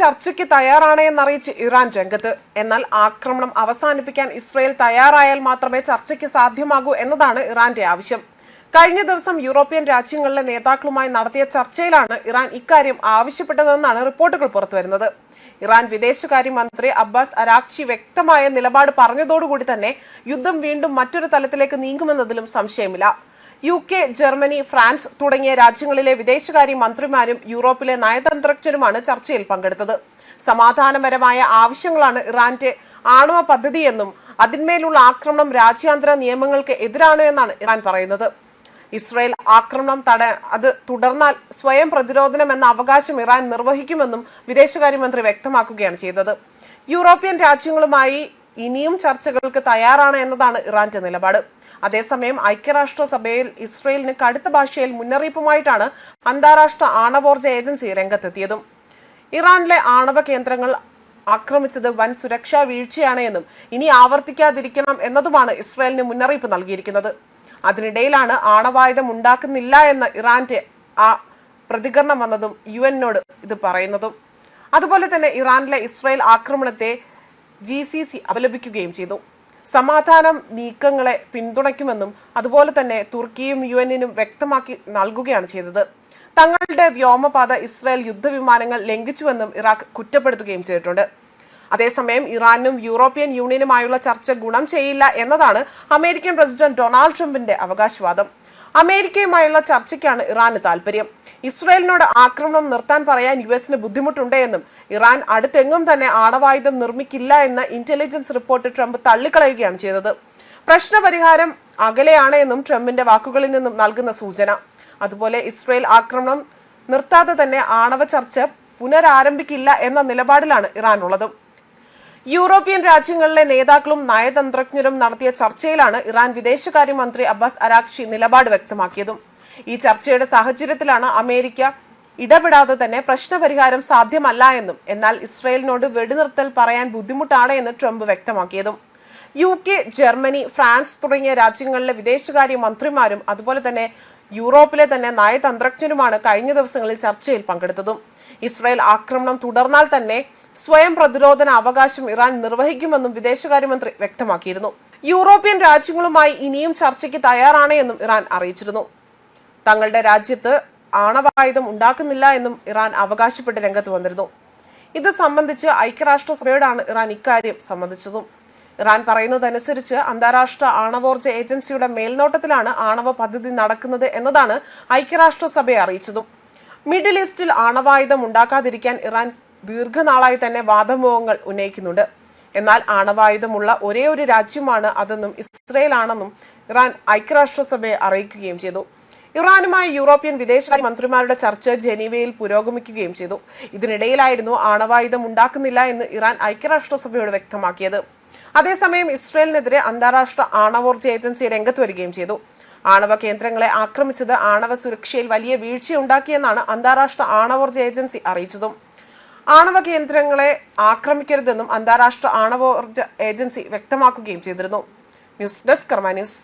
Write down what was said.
ചർച്ചയ്ക്ക് തയ്യാറാണ് എന്നറിയിച്ച് ഇറാൻ രംഗത്ത്. എന്നാൽ ആക്രമണം അവസാനിപ്പിക്കാൻ ഇസ്രയേൽ തയ്യാറായാൽ മാത്രമേ ചർച്ചയ്ക്ക് സാധ്യമാകൂ എന്നതാണ് ഇറാന്റെ ആവശ്യം. കഴിഞ്ഞ ദിവസം യൂറോപ്യൻ രാജ്യങ്ങളിലെ നേതാക്കളുമായി നടത്തിയ ചർച്ചയിലാണ് ഇറാൻ ഇക്കാര്യം ആവശ്യപ്പെട്ടതെന്നാണ് റിപ്പോർട്ടുകൾ പുറത്തുവരുന്നത്. ഇറാൻ വിദേശകാര്യമന്ത്രി അബ്ബാസ് അരാക്ചി വ്യക്തമായ നിലപാട് പറഞ്ഞതോടുകൂടി തന്നെ യുദ്ധം വീണ്ടും മറ്റൊരു തലത്തിലേക്ക് നീങ്ങുമെന്നതിലും സംശയമില്ല. യു കെ ജർമ്മനി ഫ്രാൻസ് തുടങ്ങിയ രാജ്യങ്ങളിലെ വിദേശകാര്യ മന്ത്രിമാരും യൂറോപ്പിലെ നയതന്ത്രജ്ഞരുമാണ് ചർച്ചയിൽ പങ്കെടുത്തത്. സമാധാനപരമായ ആവശ്യങ്ങളാണ് ഇറാന്റെ ആണവ പദ്ധതിയെന്നും അതിന്മേലുള്ള ആക്രമണം രാജ്യാന്തര നിയമങ്ങൾക്ക് എതിരാണ് എന്നാണ് ഇറാൻ പറയുന്നത്. ഇസ്രയേൽ ആക്രമണം തട അത് തുടർന്നാൽ സ്വയം പ്രതിരോധനം എന്ന അവകാശം ഇറാൻ നിർവഹിക്കുമെന്നും വിദേശകാര്യമന്ത്രി വ്യക്തമാക്കുകയാണ് ചെയ്തത്. യൂറോപ്യൻ രാജ്യങ്ങളുമായി ഇനിയും ചർച്ചകൾക്ക് തയ്യാറാണ് എന്നതാണ് ഇറാന്റെ നിലപാട്. അതേസമയം ഐക്യരാഷ്ട്രസഭയിൽ ഇസ്രയേലിന് കടുത്ത ഭാഷയിൽ മുന്നറിയിപ്പുമായിട്ടാണ് അന്താരാഷ്ട്ര ആണവോർജ ഏജൻസി രംഗത്തെത്തിയതും. ഇറാനിലെ ആണവ കേന്ദ്രങ്ങൾ ആക്രമിച്ചത് വൻ സുരക്ഷാ വീഴ്ചയാണ് എന്നും ഇനി ആവർത്തിക്കാതിരിക്കണം എന്നതുമാണ് ഇസ്രയേലിന് മുന്നറിയിപ്പ് നൽകിയിരിക്കുന്നത്. അതിനിടയിലാണ് ആണവായുധം ഉണ്ടാക്കുന്നില്ല എന്ന ഇറാന്റെ ആ പ്രതികരണം വന്നതും യു എന്നോട് ഇത് പറയുന്നതും. അതുപോലെ തന്നെ ഇറാനിലെ ഇസ്രായേൽ ആക്രമണത്തെ ജി സി സി അപലപിക്കുകയും ചെയ്തു. സമാധാനം നീക്കങ്ങളെ പിന്തുണയ്ക്കുമെന്നും അതുപോലെ തന്നെ തുർക്കിയും യു എന്നിനും വ്യക്തമാക്കി നൽകുകയാണ് ചെയ്തത്. തങ്ങളുടെ വ്യോമപാത ഇസ്രായേൽ യുദ്ധവിമാനങ്ങൾ ലംഘിച്ചുവെന്നും ഇറാഖ് കുറ്റപ്പെടുത്തുകയും ചെയ്തിട്ടുണ്ട്. അതേസമയം ഇറാനും യൂറോപ്യൻ യൂണിയനുമായുള്ള ചർച്ച ഗുണം ചെയ്യില്ല എന്നതാണ് അമേരിക്കൻ പ്രസിഡന്റ് ഡൊണാൾഡ് ട്രംപിന്റെ അവകാശവാദം. അമേരിക്കയുമായുള്ള ചർച്ചയ്ക്കാണ് ഇറാന് താല്പര്യം ഇസ്രയേലിനോട് ആക്രമണം നിർത്താൻ പറയാൻ യു എസിന് ബുദ്ധിമുട്ടുണ്ട് എന്നും ഇറാൻ അടുത്തെങ്ങും തന്നെ ആണവായുധം നിർമ്മിക്കില്ല എന്ന ഇന്റലിജൻസ് റിപ്പോർട്ട് ട്രംപ് തള്ളിക്കളയുകയാണ് ചെയ്തത്. പ്രശ്നപരിഹാരം അകലെയാണ് എന്നും ട്രംപിന്റെ വാക്കുകളിൽ നിന്നും നൽകുന്ന സൂചന. അതുപോലെ ഇസ്രയേൽ ആക്രമണം നിർത്താതെ തന്നെ ആണവ ചർച്ച പുനരാരംഭിക്കില്ല എന്ന നിലപാടിലാണ് ഇറാൻ ഉള്ളതും യൂറോപ്യൻ രാജ്യങ്ങളിലെ നേതാക്കളും നയതന്ത്രജ്ഞരും നടത്തിയ ചർച്ചയിലാണ് ഇറാൻ വിദേശകാര്യമന്ത്രി അബ്ബാസ് അരാക്ഷി നിലപാട് വ്യക്തമാക്കിയതും. ഈ ചർച്ചയുടെ സാഹചര്യത്തിലാണ് അമേരിക്ക ഇടപെടാതെ തന്നെ പ്രശ്നപരിഹാരം സാധ്യമല്ല എന്നും എന്നാൽ ഇസ്രയേലിനോട് വെടിനിർത്തൽ പറയാൻ ബുദ്ധിമുട്ടാണ് എന്ന് ട്രംപ് വ്യക്തമാക്കിയതും. യു കെ ജർമ്മനി ഫ്രാൻസ് തുടങ്ങിയ രാജ്യങ്ങളിലെ വിദേശകാര്യ മന്ത്രിമാരും അതുപോലെ തന്നെ യൂറോപ്പിലെ തന്നെ നയതന്ത്രജ്ഞരുമാണ് കഴിഞ്ഞ ദിവസങ്ങളിൽ ചർച്ചയിൽ പങ്കെടുത്തതും. ഇസ്രായേൽ ആക്രമണം തുടർന്നാൽ തന്നെ സ്വയം പ്രതിരോധന അവകാശം ഇറാൻ നിർവഹിക്കുമെന്നും വിദേശകാര്യമന്ത്രി വ്യക്തമാക്കിയിരുന്നു. യൂറോപ്യൻ രാജ്യങ്ങളുമായി ഇനിയും ചർച്ചയ്ക്ക് തയ്യാറാണ് എന്നും ഇറാൻ അറിയിച്ചിരുന്നു. തങ്ങളുടെ രാജ്യത്ത് ആണവായുധം ഉണ്ടാക്കുന്നില്ല എന്നും ഇറാൻ അവകാശപ്പെട്ട് രംഗത്ത് വന്നിരുന്നു. ഇത് സംബന്ധിച്ച് ഐക്യരാഷ്ട്രസഭയോടാണ് ഇറാൻ ഇക്കാര്യം സംബന്ധിച്ചതും. ഇറാൻ പറയുന്നതനുസരിച്ച് അന്താരാഷ്ട്ര ആണവോർജ ഏജൻസിയുടെ മേൽനോട്ടത്തിലാണ് ആണവ പദ്ധതി നടക്കുന്നത് എന്നതാണ് ഐക്യരാഷ്ട്രസഭയെ അറിയിച്ചതും. മിഡിൽ ഈസ്റ്റിൽ ആണവായുധം ഉണ്ടാക്കാതിരിക്കാൻ ഇറാൻ ദീർഘനാളായി തന്നെ വാദമുഖങ്ങൾ ഉന്നയിക്കുന്നുണ്ട്. എന്നാൽ ആണവായുധമുള്ള ഒരേ ഒരു രാജ്യമാണ് അതെന്നും ഇസ്രയേൽ ആണെന്നും ഇറാൻ ഐക്യരാഷ്ട്രസഭയെ അറിയിക്കുകയും ചെയ്തു. ഇറാനുമായി യൂറോപ്യൻ വിദേശകാര്യ മന്ത്രിമാരുടെ ചർച്ച ജനീവയിൽ പുരോഗമിക്കുകയും ചെയ്തു. ഇതിനിടയിലായിരുന്നു ആണവായുധം ഉണ്ടാക്കുന്നില്ല എന്ന് ഇറാൻ ഐക്യരാഷ്ട്രസഭയോട് വ്യക്തമാക്കിയത്. അതേസമയം ഇസ്രയേലിനെതിരെ അന്താരാഷ്ട്ര ആണവോർജ ഏജൻസി രംഗത്ത് വരികയും ചെയ്തു. ആണവ കേന്ദ്രങ്ങളെ ആക്രമിച്ചത് ആണവ സുരക്ഷയിൽ വലിയ വീഴ്ചയുണ്ടാക്കിയെന്നാണ് അന്താരാഷ്ട്ര ആണവോർജ ഏജൻസി അറിയിച്ചതും. ആണവ കേന്ദ്രങ്ങളെ ആക്രമിക്കരുതെന്നും അന്താരാഷ്ട്ര ആണവോർജ ഏജൻസി വ്യക്തമാക്കുകയും ചെയ്തിരുന്നു. News desk news.